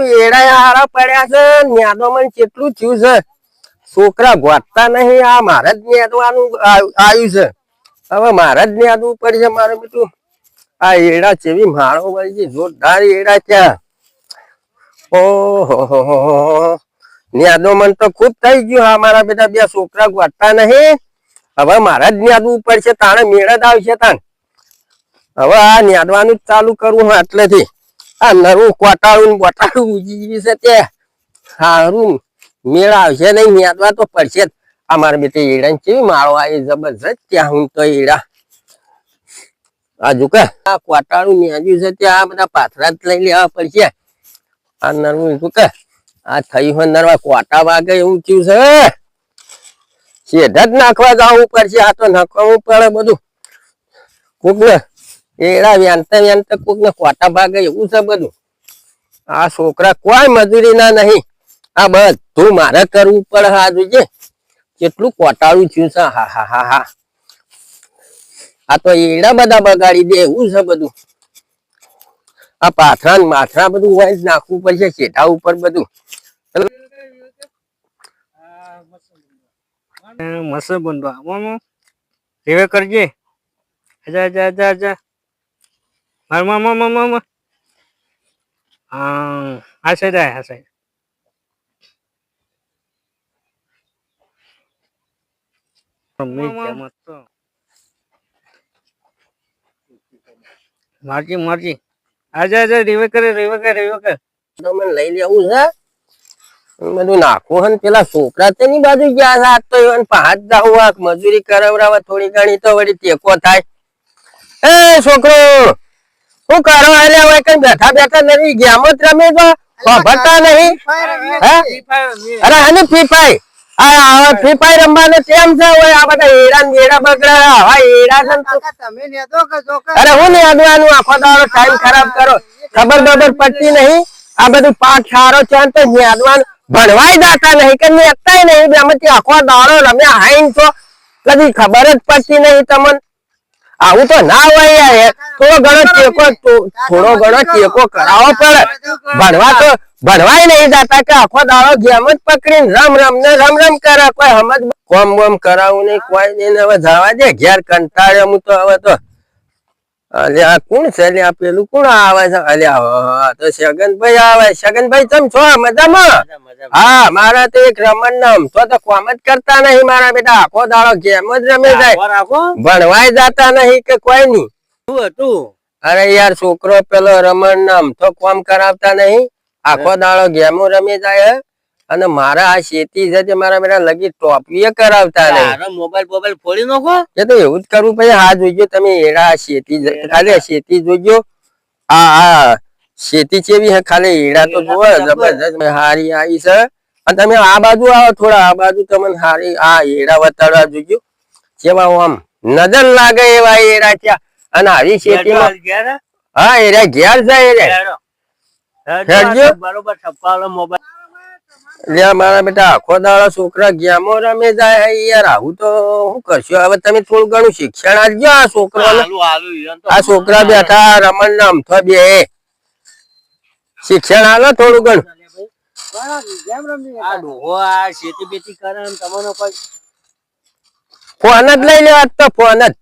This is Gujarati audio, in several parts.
બેટું એડા પડ્યા છે. ન્યાદો કેટલું થયું છે. છોકરા ગોતતા નહીં. આ મારે જ નેદવાનું આવ્યું છે. હવે મારે જ નેદવું પડશે મારે બીજું આ એડા ચેવી માળો વળી છે. જોરદાર એડા ત્યાં ઓહો ન્યાદો મન તો ખૂબ થઈ ગયું હા, મારા બેટા બે છોકરા ગોતતા નહીં. હવે મારા જ ન્યાદવું પડશે. તાણે મેળ જ આવશે તાણ. હવે આ ન્યાદવાનું જ ચાલુ કરવું હું એટલેથી આ નરું કોટાળું બોટાળું ઉજી છે તે. સારું મેળ આવશે નહીં ન્યાદવા તો પડશે જ. અમારે મારા બેટે એડા કેવી માળો આવી જબરજસ્ત ત્યાં હું તો એડા આ જો કે? આ કોટાળું ન્યાજ્યું છે ત્યાં આ બધા પાથરા જ લઈ લેવા પડશે. આ નરવું શું કે? આ થઈ હોય નરવા કોટા વાગે એવું થયું છે. શેઢ જ નાખવા જવું પડશે, આ તો નાખવું પડે બધું. કોક એડા વ્યાંત વ્યાંત કોક ને ખોટા ભાગે એવું છે બધું. આ છોકરા કોઈ મજૂરી ના નહીં. આ બધું મારે કરવું પડે આ જોજે કેટલું કોટાળું થયું છે. હા હા હા હા. આ તો એડા બધા બગાડી દે એવું છે બધું. આ પાથરા ને માથરા બધું હોય નાખવું પડશે શેઠા ઉપર બધું. મસ્ત મામા રેવે કરજે. આજા આજા આજા આજા. માર મામા મામા મામા હા આ સાઈડ આય આ સાઈડ મારજી મારજી. આજા આજા રેવે કરે રેવે કરે રેવે કરે. તો લઈ લેવું છે? બધું નાખવું હે પેલા છોકરા તેની બાજુ ગયા આજ તો એવા પાંચ જાઉં આ મજૂરી કરાવરાવે થોડી ઘણી તો વળી ટેકો થાય. એ છોકરો! શું કરો એટલે હવે કઈ બેઠા બેઠા નથી. ગેમ જ રમે તો ભરતા નહીં. અરે આની ફીફાઈ આ કેમ છે? આ બધા ને બગડા આવા છે ને તો- અરે હું નહીં અડવાનું આખો દાડો ટાઈમ ખરાબ કરો. ખબર બબર પડતી નહીં. આ બધું પાઠ સારો છે તો ન્યાદવાન ભણવાય દાતા નહીં કે નેતાય નહીં. એમાંથી આખો દાડો રમ્યા. હાઈન છો. કદી ખબર જ પડતી નહીં તમને. આવું તો ના હોય યાર. થોડો ઘણો ટેકો થોડો ઘણો ટેકો કરાવો પડે. ભણવા તો ભણવાય નહીં જતા કે આખો દાડો ગેમ જ પકડીને રમ રમ ને રમ રમ કરે. કોઈ સમજ કોમ બોમ કરાવું નહીં કોઈ નહીં. હવે જવા દે ઘેર કંટાળ્યો હું તો હવે તો અલે આ કોણ છે? અલે આ પેલું કોણ આવે છે? અલે તો શગનભાઈ આવે. શગનભાઈ તમે છો મજામાં? હા મારા તો એક રમણ નામ. તો તો કોમ જ કરતા નહીં મારા બેટા. આખો દાડો ગેમ જ રમે જાય. ભણવાય જાતા નહીં કે કોઈ નહીં. શું હતું? અરે યાર છોકરો પેલો રમણ નામ. તો કોમ કરાવતા નહીં. આખો દાડો ગેમો રમી જાય. અને મારા આ શેતી છે તે મારા બેટા લગી ટોપીએ કરાવતા નહીં. મોબાઈલ મોબાઈલ ફોડી નાખો. એ તો એવું જ કરવું પછી હા જોઈજો તમે એડા શેતી ખાલી આ શેતી જોઈજો. આ આ શેતી ચેવી હે ખાલી એડા તો જોવો જબરજસ્ત હારી આવી છે. અને તમે આ બાજુ આવો થોડા આ બાજુ તમને હારી આ એડા વતાડવા જોઈજો. જેવા આમ નજર લાગે એવા એડા ત્યાં અને આવી શેતીમાં હા એરા ઘેર જાય એરા બરોબર મોબાઈલ. લે મારા બેટા આખો દાડો છોકરા ગેમો રમે જાય હે યાર. આવું તો શું કરશો? હવે તમે થોડું ઘણું શિક્ષણ આપજો આ છોકરાને ઈવન આ છોકરા બેઠા રમણ નામ તો બે. શિક્ષણ આલો થોડું ઘણું. ફોન જ લઈ લેવા તો ફોન જ.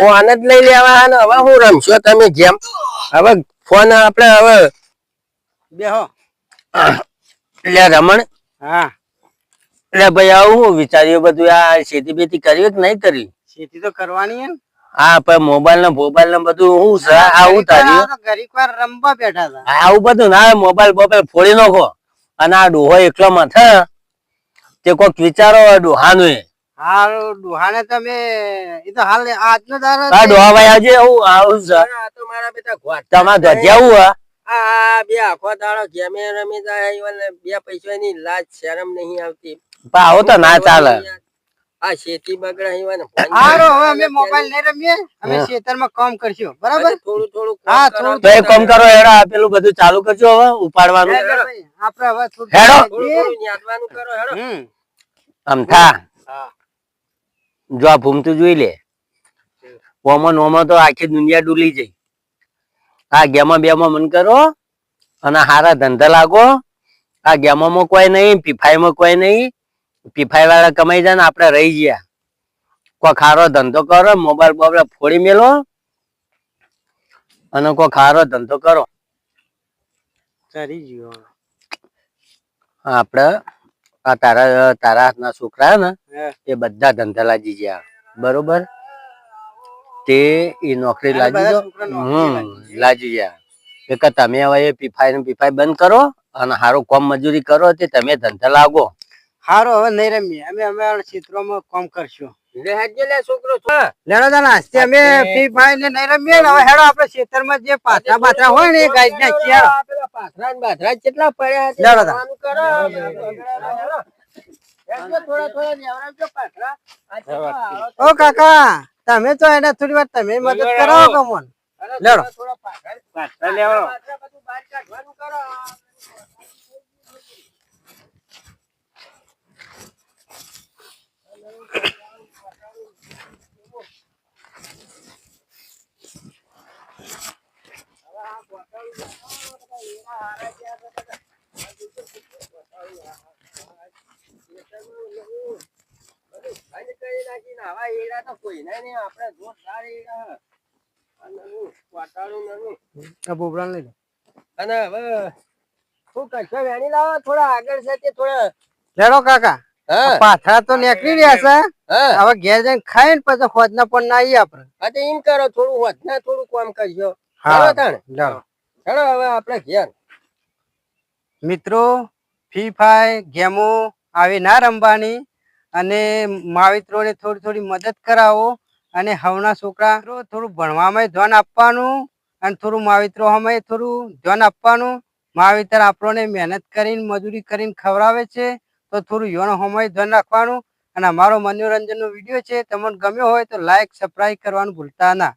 ફોન જ લઈ લેવા હવે હું રમશો તમે જેમ હવે ફોન આપણે હવે બેહો. લે રમણ. હા. લે ભાઈ આવું હું વિચાર્યું બધું આ ખેતી બેતી કર્યું કે નહીં કરી? ખેતી તો કરવાની હે હા પણ મોબાઈલ ને મોબાઈલ ને બધું શું છે આવું તાર્યું. ઘરીક વાર રમવા બેઠા હતા. આવું બધું ના મોબાઈલ મોબાઈલ ફોડી નાખો. અને આ ડોહો એકલો માથે તે કોઈક વિચારો ડોહાનું એ હાલ ડુહાને તમે એ તો હાલ આજનો દારો આ ડોહા ભાઈ આજે આવું આવું છે. આ તો મારા બેટા તમારે હે? આ બે આખો દાડો ગેમે રમી જાય ઈવન બે પૈસાની લાજ શરમ નહીં આવતી. પણ આવું તો ના ચાલે. આ શેતી બગડે ઈવન હારો હવે અમે મોબાઈલ નહીં રમીએ અમે ખેતરમાં કામ કરશું. બરાબર? થોડું થોડું હા, થોડું તો કામ કરો હેડા પેલું બધું ચાલુ કરજો હવે ઉપાડવાનું. આપણે હવે થોડું હેડો. થોડું થોડું યાદવાનું કરો હેડો. આમ થા. હા. જો આ ભૂમતું જોઈ લે. ઓમાં નોમાં તો આખી દુનિયા ડૂલી જઈ. આ ગેમાં બેમાં મન કરો અને હારા ધંધા લાગો. આ ગેમોમાં કોઈ નહીં પીફાઈમાં કોઈ નહીં. પીફાઈ વાળા કમાઈ જાય ને આપણે રહી ગયા. કોઈ ખારો ધંધો કરો મોબાઈલ બોબાઈલ ફોડી મેલો અને કોઈ ખારો ધંધો કરો. ગયો. આપણે આ તારા તારા હાથના છોકરા ને એ બધા ધંધા લાગી ગયા. બરોબર? તે એ નોકરી લાજી લાગી હમ લાગી ગયા. એક તમે હવે એ પીફાઈ ને પીફાઈ બંધ કરો અને સારું કોમ મજૂરી કરો તે તમે ધંધા લાગો. હારો હવે નહીં રમીએ. અમે અમે ક્ષેત્રોમાં કામ કરશું. લે હેડજે લે છોકરો લેડો અમે ફ્રી ફાયર ને નહીં રમીએ ને હવે હેડો આપણે ખેતરમાં જે પાથરા બાથરા હોય ને એ ગાઈ નાખીએ હેડો. આ પેલા પાથરા ને બાથરા કેટલા પડ્યા છે? થોડા થોડા નેવરાવજો પાથરા. ઓ કાકા તમે તો એને થોડી વાર તમે મદદ કરો કમોન લેડો. થોડા થોડા પાથરા પાથરા લેવડો. પાથરા બધું બહાર કાઢવાનું કરો. અને કરી નાખીને આવા એડા તો કોઈને નહીં આપણે જોરદાર એડા આ નાનું વાટાણું નાનું આ બોબડાને લઈ લો. અને હવે શું કરશો વેણી લાવો થોડા આગળ છે તે થોડા. લેડો કાકા. પાથરા તો નીકળી રહ્યા છે. હવે ઘેર જઈને ખાઈને પછી ખોદના પણ ના આપડે હા તો એમ કરો થોડું વધના થોડું કામ કરજો. હા. ચાલો હવે આપણે ઘેર. મિત્રો ફ્રી ફાયર ગેમો આવી ના રમવાની. અને માવિત્રોને થોડી થોડી મદદ કરાવો અને હવના છોકરા થોડું ભણવામાં ધ્યાન આપવાનું અને થોડું માવિત્રો અમે થોડું ધ્યાન આપવાનું. માવિતર આપણને મહેનત કરીને, મજૂરી કરીને ખવડાવે છે તો થોડું યોનો સમય ધ્યાન રાખવાનું. અને અમારો મનોરંજનનો વીડિયો છે, તમને ગમ્યો હોય તો લાઈક સબસ્ક્રાઈબ કરવાનું ભૂલતા ના.